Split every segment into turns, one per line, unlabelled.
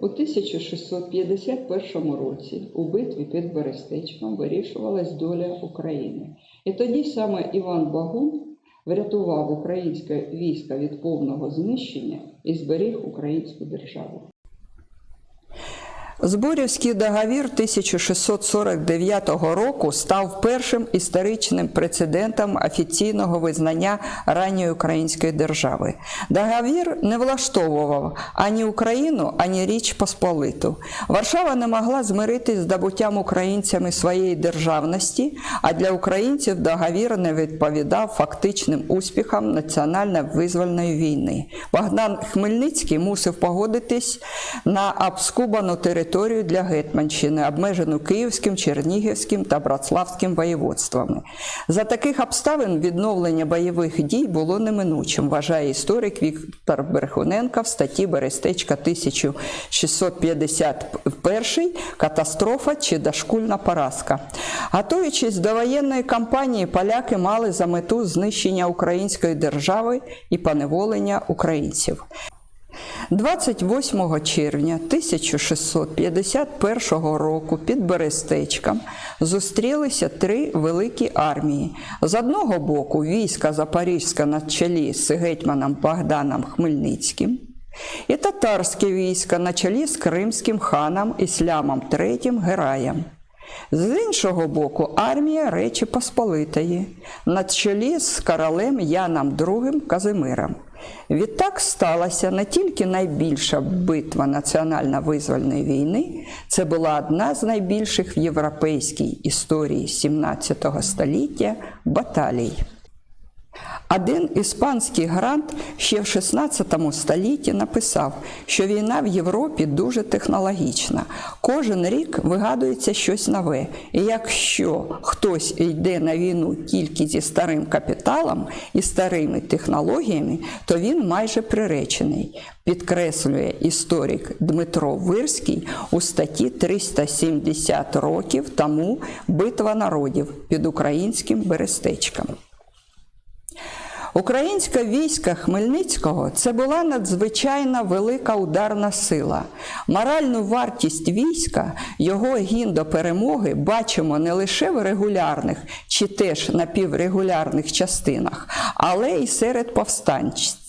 У 1651 році у битві під Берестечком вирішувалась доля України. І тоді саме Іван Багун врятував українське військо від повного знищення і зберіг українську державу.
Зборівський договір 1649 року став першим історичним прецедентом офіційного визнання ранньої української держави. Договір не влаштовував ані Україну, ані Річ Посполиту. Варшава не могла змиритись з здобуттям українцями своєї державності, а для українців договір не відповідав фактичним успіхам національно-визвольної війни. Богдан Хмельницький мусив погодитись на обскубану територію для Гетманщини, обмежену Київським, Чернігівським та Братславським воєводствами. За таких обставин відновлення бойових дій було неминучим, вважає історик Віктор Берхуненко в статті Берестечка 1651 Катастрофа чи дошкульна поразка. Готуючись до воєнної кампанії, поляки мали за мету знищення української держави і поневолення українців. 28 червня 1651 року під Берестечком зустрілися три великі армії. З одного боку війська Запорізька на чолі з гетьманом Богданом Хмельницьким, і татарське військо на чолі з кримським ханом Іслямом III Гераєм. З іншого боку, армія Речі Посполитої на чолі з королем Яном II Казимиром. Відтак сталася не тільки найбільша битва національно-визвольної війни, це була одна з найбільших в європейській історії 17 століття баталій. Один іспанський грант ще в 16 столітті написав, що війна в Європі дуже технологічна. Кожен рік вигадується щось нове. І якщо хтось йде на війну тільки зі старим капіталом і старими технологіями, то він майже приречений, підкреслює історик Дмитро Вирський у статті 370 років тому Битва народів під українським Берестечком. Українське військо Хмельницького це була надзвичайна велика ударна сила. Моральну вартість війська, його гін до перемоги бачимо не лише в регулярних чи теж напіврегулярних частинах, але й серед повстанців.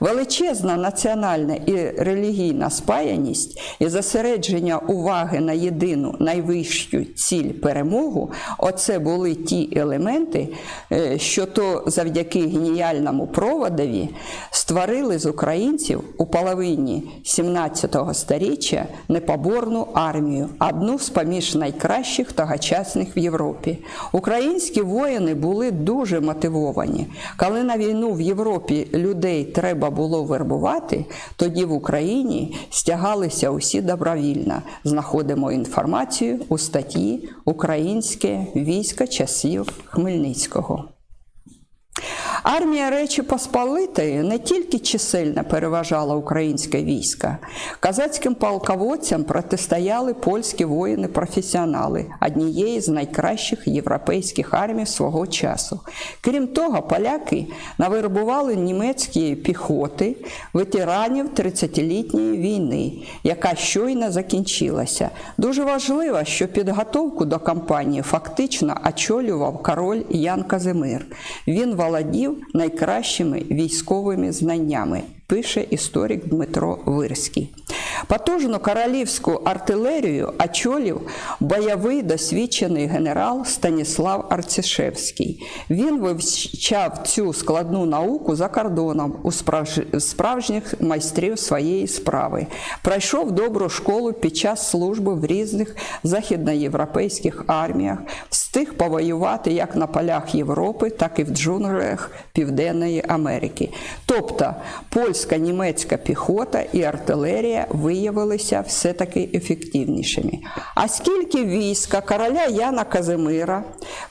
Величезна національна і релігійна спаяність і зосередження уваги на єдину найвищу ціль перемогу оце були ті елементи, е, що то завдяки геніальному проводові створили з українців у половині 17-го сторіччя непоборну армію, одну з поміж найкращих тогочасних в Європі. Українські воїни були дуже мотивовані. Коли на війну в Європі людей треба було вербувати, тоді в Україні стягалися усі добровільно. Знаходимо інформацію у статті Українське військо часів Хмельницького. Армія Речі Посполитої не тільки чисельно переважала українське військо. Казацьким полководцям протистояли польські воїни-професіонали, однієї з найкращих європейських армій свого часу. Крім того, поляки навербували німецької піхоти ветеранів 30-літньої війни, яка щойно закінчилася. Дуже важливо, що підготовку до кампанії фактично очолював король Ян Казимир. Він володів найкращими військовими знаннями, пише історик Дмитро Вирський. Потужну королівську артилерію очолів бойовий досвідчений генерал Станіслав Арцишевський. Він вивчав цю складну науку за кордоном у справжніх майстрів своєї справи. Пройшов добру школу під час служби в різних західноєвропейських арміях, встиг повоювати як на полях Європи, так і в джунглях Південної Америки. Тобто польська німецька піхота і артилерія виявилися все-таки ефективнішими. А скільки війська короля Яна Казимира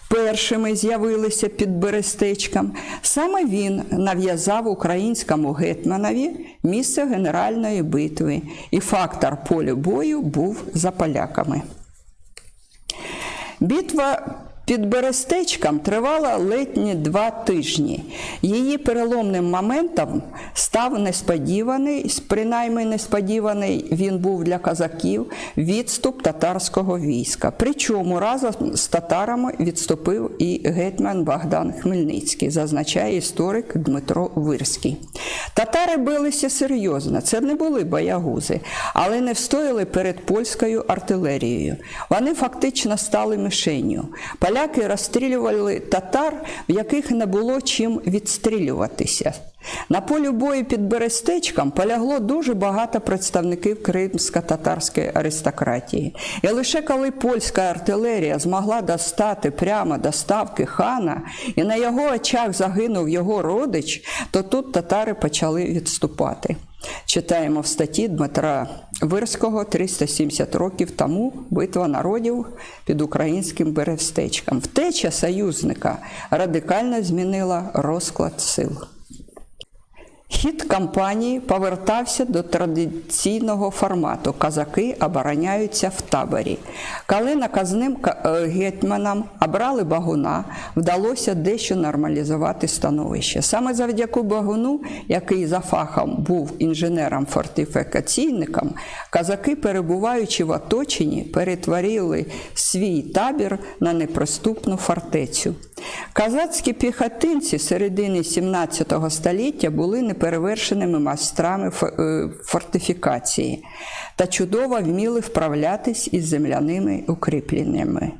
першими з'явилися під Берестечком, саме він нав'язав українському гетьманові місце генеральної битви, і фактор полю бою був за поляками. Битва під Берестечком тривала ледь два тижні. Її переломним моментом став несподіваний, принаймні несподіваний він був для казаків, відступ татарського війська. Причому разом з татарами відступив і гетьман Богдан Хмельницький, зазначає історик Дмитро Вирський. Татари билися серйозно, це не були боягузи, але не встояли перед польською артилерією. Вони фактично стали мишенню. Поляки розстрілювали татар, в яких не було чим відстрілюватися. На полі бою під Берестечком полягло дуже багато представників кримсько-татарської аристократії. І лише коли польська артилерія змогла достати прямо до ставки хана, і на його очах загинув його родич, то тут татари почали відступати. Читаємо в статті Дмитра Вирського 370 років тому битва народів під українським берестечком. Втеча союзника радикально змінила розклад сил. Хід кампанії повертався до традиційного формату. Казаки обороняються в таборі. Коли наказним е, гетьманам обрали багуна, вдалося дещо нормалізувати становище. Саме завдяки багуну, який за фахом був інженером-фортифікаційником, казаки, перебуваючи в оточенні, перетворили свій табір на неприступну фортецю. Казацькі піхотинці середини 17 століття були неперевершеними майстрами е, фортифікації та чудово вміли вправлятись із земляними укріпленнями.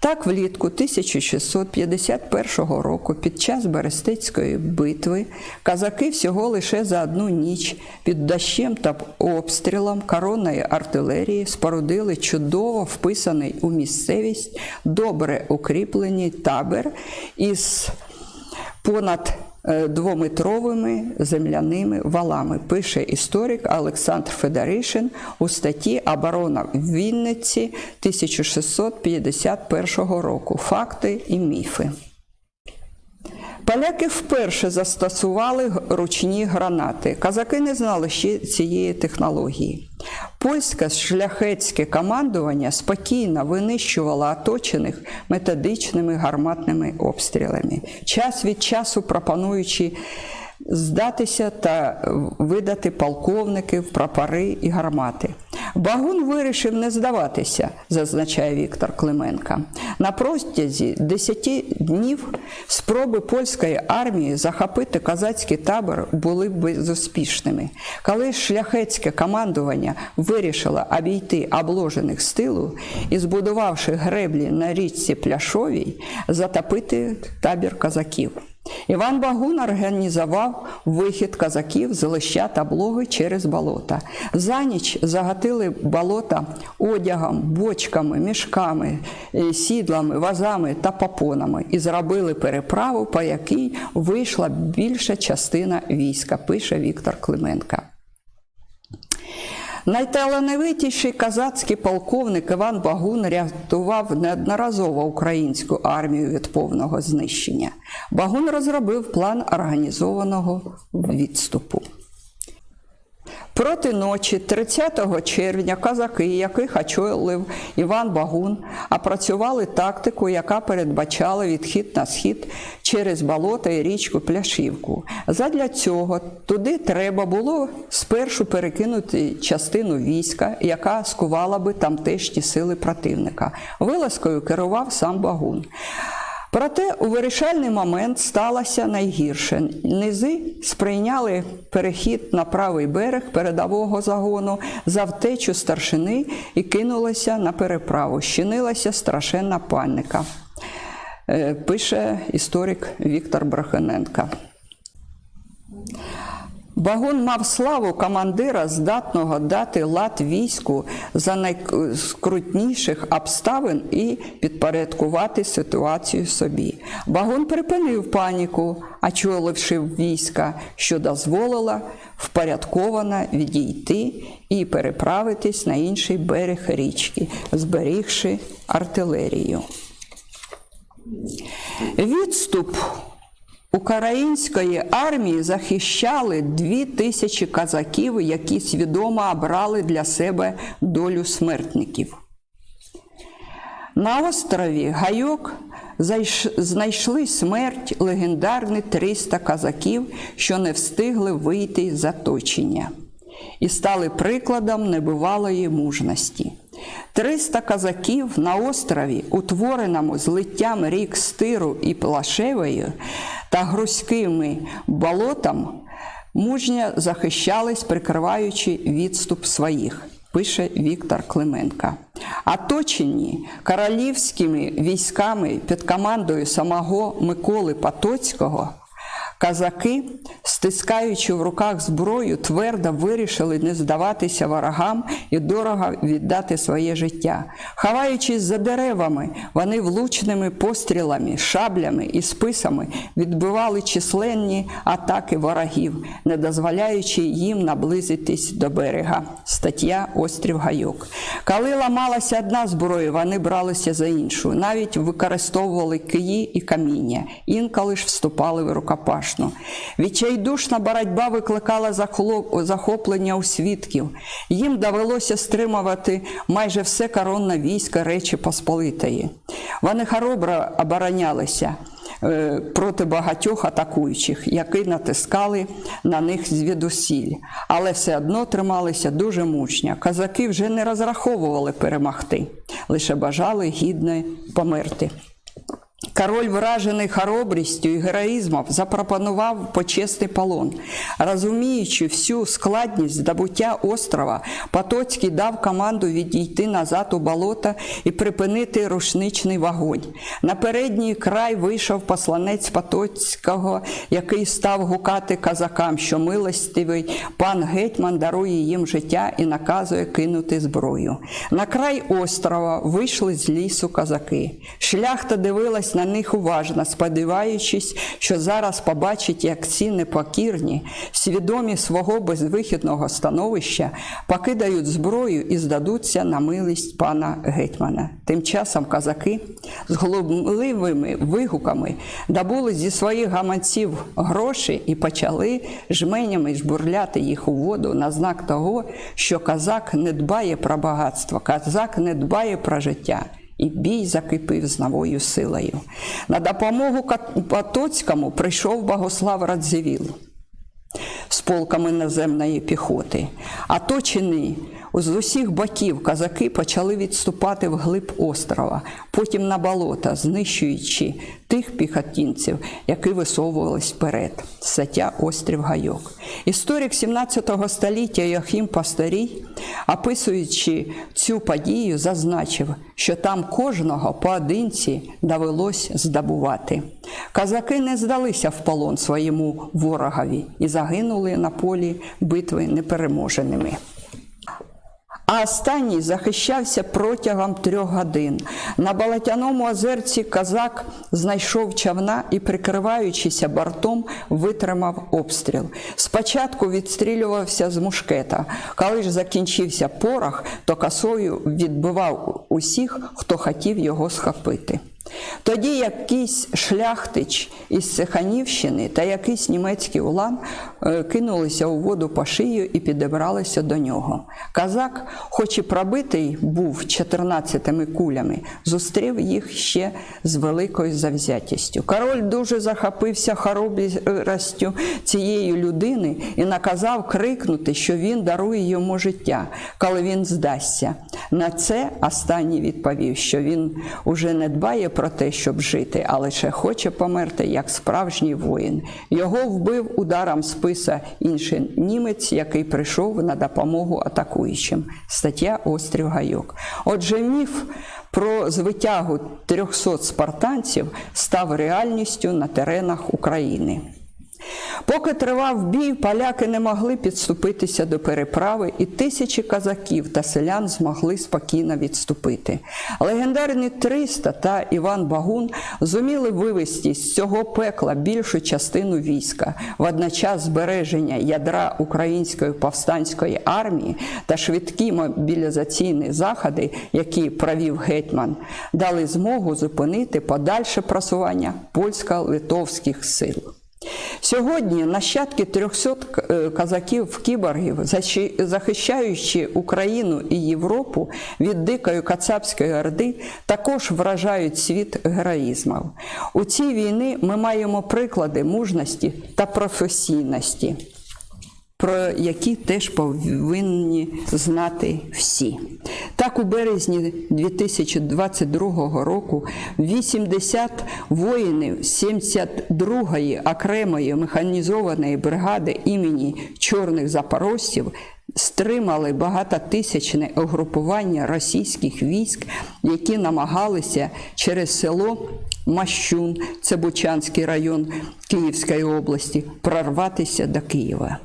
Так, влітку 1651 року, під час Берестецької битви, казаки всього лише за одну ніч під дощем та обстрілом коронної артилерії спорудили чудово вписаний у місцевість добре укріплений табір із понад двометровими земляними валами, пише історик Олександр Федоришин у статті Оборона в Вінниці 1651 року. Факти і міфи. Поляки вперше застосували ручні гранати. Казаки не знали ще цієї технології. Польське шляхетське командування спокійно винищувало оточених методичними гарматними обстрілами, час від часу пропонуючи здатися та видати полковників, прапори і гармати. Багун вирішив не здаватися, зазначає Віктор Клименко. На протязі 10 днів спроби польської армії захопити козацький табор були безуспішними. Коли шляхетське командування вирішило обійти обложених з тилу і, збудувавши греблі на річці Пляшовій, затопити табір козаків. Іван Багун організував вихід казаків з лища та блоги через болота. За ніч загатили болота одягом, бочками, мішками, е, сідлами, вазами та попонами і зробили переправу, по якій вийшла більша частина війська, пише Віктор Клименко. Найталановитіший казацький полковник Іван Багун рятував неодноразово українську армію від повного знищення. Багун розробив план організованого відступу. Проти ночі 30 червня казаки, яких очолив Іван Багун, опрацювали тактику, яка передбачала відхід на схід через болото і річку Пляшівку. Задля цього туди треба було спершу перекинути частину війська, яка скувала би тамтешні сили противника. Вилазкою керував сам Багун. Проте у вирішальний момент сталося найгірше. Низи сприйняли перехід на правий берег передового загону за втечу старшини і кинулися на переправу. Щинилася страшенна паніка, Е, пише історик Віктор Браханенко. Багун мав славу командира, здатного дати лад війську за найскрутніших обставин і підпорядкувати ситуацію собі. Багун припинив паніку, очоливши війська, що дозволило впорядковано відійти і переправитись на інший берег річки, зберігши артилерію. Відступ Української армії захищали дві тисячі казаків, які свідомо обрали для себе долю смертників. На острові Гайок знайшли смерть легендарні 300 казаків, що не встигли вийти з оточення, і стали прикладом небувалої мужності. 300 казаків на острові, утвореному злиттям рік Стиру і Плашевою та грузькими болотом, мужньо захищались, прикриваючи відступ своїх, пише Віктор Клименко. Оточені королівськими військами під командою самого Миколи Потоцького, Казаки, стискаючи в руках зброю, твердо вирішили не здаватися ворогам і дорого віддати своє життя. Ховаючись за деревами, вони влучними пострілами, шаблями і списами відбивали численні атаки ворогів, не дозволяючи їм наблизитись до берега. Стаття Острів Гайок. Коли ламалася одна зброя, вони бралися за іншу, навіть використовували киї і каміння, інколи ж вступали в рукопашну. Відчайдушна боротьба викликала захоплення у свідків. Їм довелося стримувати майже все коронне військо Речі Посполитої. Вони хоробро оборонялися е, проти багатьох атакуючих, які натискали на них звідусіль, але все одно трималися дуже мужньо. Казаки вже не розраховували перемогти, лише бажали гідно померти. Король, вражений хоробрістю і героїзмом, запропонував почесний полон. Розуміючи всю складність здобуття острова, Потоцький дав команду відійти назад у болото і припинити рушничний вогонь. На передній край вийшов посланець Потоцького, який став гукати казакам, що милостивий пан гетьман дарує їм життя і наказує кинути зброю. На край острова вийшли з лісу казаки. Шляхта дивилась на них уважно, сподіваючись, що зараз побачить, як ці непокірні, свідомі свого безвихідного становища, покидають зброю і здадуться на милість пана гетьмана. Тим часом казаки з глумливими вигуками добули зі своїх гаманців гроші і почали жменями жбурляти їх у воду на знак того, що казак не дбає про багатство, казак не дбає про життя. І бій закипів з новою силою. На допомогу Потоцькому прийшов Богослав Радзивіл з полками наземної піхоти. Оточені з усіх боків казаки почали відступати вглиб острова, потім на болото, знищуючи тих піхотінців, які висовувались вперед. Стаття Острів Гайок. Історик 17 століття Йохім Пастарій, описуючи цю подію, зазначив, що там кожного поодинці довелось здобувати. Казаки не здалися в полон своєму ворогові і загинули на полі битви непереможеними. А останній захищався протягом трьох годин. На Балатяному озерці козак знайшов човна і, прикриваючися бортом, витримав обстріл. Спочатку відстрілювався з мушкета. Коли ж закінчився порох, то косою відбивав усіх, хто хотів його схопити. Тоді якийсь шляхтич із Сиханівщини та якийсь німецький улан е, кинулися у воду по шию і підібралися до нього. Казак, хоч і пробитий був 14 кулями, зустрів їх ще з великою завзятістю. Король дуже захопився хоробрістю цієї людини і наказав крикнути, що він дарує йому життя, коли він здасться. На це останній відповів, що він уже не дбає про те, щоб жити, а лише хоче померти як справжній воїн. Його вбив ударом списа інший німець, який прийшов на допомогу атакуючим. Стаття Острів Гайок. Отже, міф про звитягу 300 спартанців став реальністю на теренах України. Поки тривав бій, поляки не могли підступитися до переправи, і тисячі казаків та селян змогли спокійно відступити. Легендарні 300 та Іван Багун зуміли вивести з цього пекла більшу частину війська, водночас збереження ядра української повстанської армії та швидкі мобілізаційні заходи, які провів гетьман, дали змогу зупинити подальше просування польсько-литовських сил. Сьогодні нащадки 300 к- е, казаків-кіборгів, защи- захищаючи Україну і Європу від дикої кацапської орди, також вражають світ героїзмом. У цій війні ми маємо приклади мужності та професійності про які теж повинні знати всі. Так, у березні 2022 року 80 воїнів 72-ї окремої механізованої бригади імені Чорних Запорожців стримали багатотисячне угрупування російських військ, які намагалися через село Мащун, це Бучанський район Київської області, прорватися до Києва.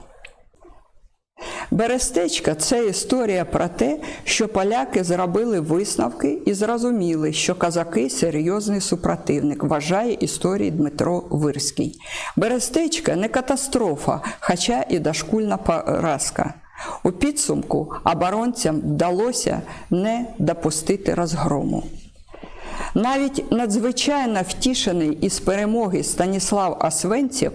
Берестечка це історія про те, що поляки зробили висновки і зрозуміли, що казаки серйозний супротивник, вважає історії Дмитро Вирський. Берестечка не катастрофа, хоча і дошкульна поразка. У підсумку оборонцям вдалося не допустити розгрому. Навіть надзвичайно втішений із перемоги Станіслав Освенців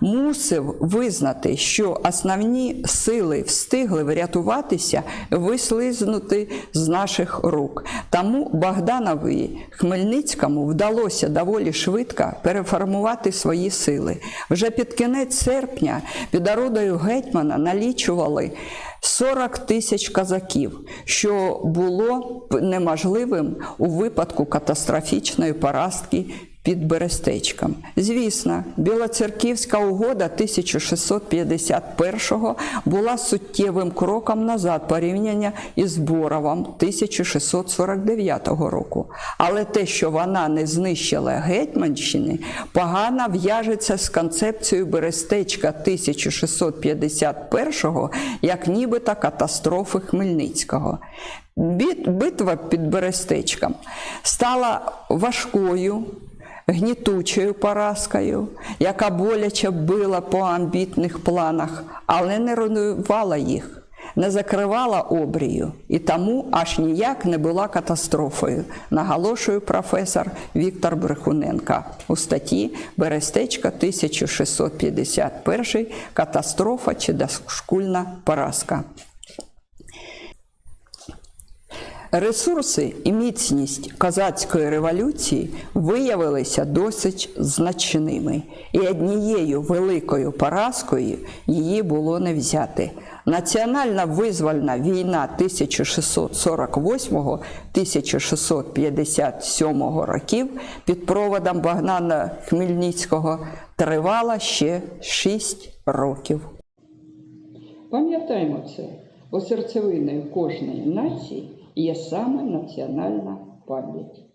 мусив визнати, що основні сили встигли врятуватися, вислизнути з наших рук. Тому Богданові Хмельницькому вдалося доволі швидко переформувати свої сили. Вже під кінець серпня під орудою гетьмана налічували 40 тисяч казаків, що було неможливим у випадку катастрофічної поразки під Берестечком. Звісно, Білоцерківська угода 1651-го була суттєвим кроком назад порівняння із Боровом 1649 року. Але те, що вона не знищила Гетьманщини, погано в'яжеться з концепцією Берестечка 1651-го, як нібито катастрофи Хмельницького. Бит- Битва під Берестечком стала важкою, гнітучою поразкою, яка боляче била по амбітних планах, але не руйнувала їх, не закривала обрію і тому аж ніяк не була катастрофою, наголошує професор Віктор Брехуненко у статті Берестечка 1651 Катастрофа чи дошкульна поразка. Ресурси і міцність козацької революції виявилися досить значними, і однією великою поразкою її було не взяти. Національна визвольна війна 1648-1657 років під проводом Богдана Хмельницького тривала ще 6 років.
Пам'ятаймо це, бо серцевиною кожної нації є саме національна пам'ять.